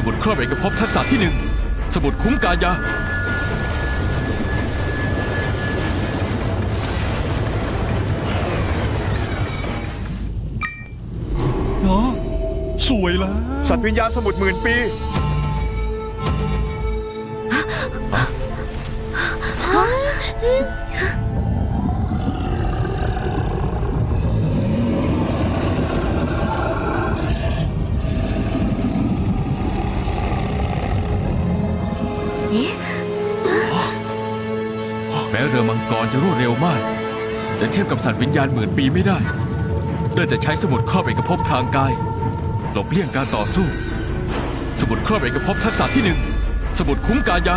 สมุดครอบเอกภพทักษะที่หนึ่งสมุดคุ้มกายาเนาะสวยแล้วสัตว์วิญญาณสมุดหมื่นปี แม้เรือมังกรจะรวดเร็วมาก แต่เทียบกับสัตว์วิญญาณหมื่นปีไม่ได้ได้แต่ใช้สมุดครอบเอกภพทางกาย หลบเลี่ยงการต่อสู้ สมุดครอบเอกภพทักษะที่หนึ่งสมุดคุ้มกายา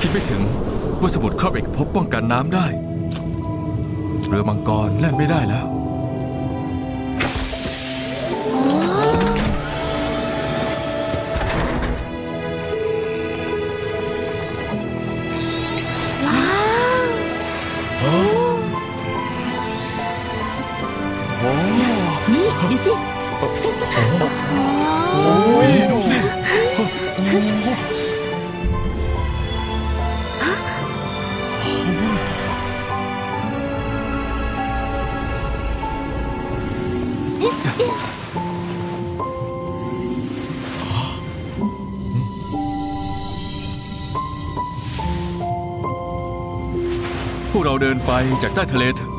คิดไม่ถึงว่าสมุดครอบเอกภพป้องกันน้ำได้ เรือมังกรแล่นไม่ได้แล้วนี่ดูสิ ดูสิพวกเราเดินไปจากใต้ทะเลเถอะ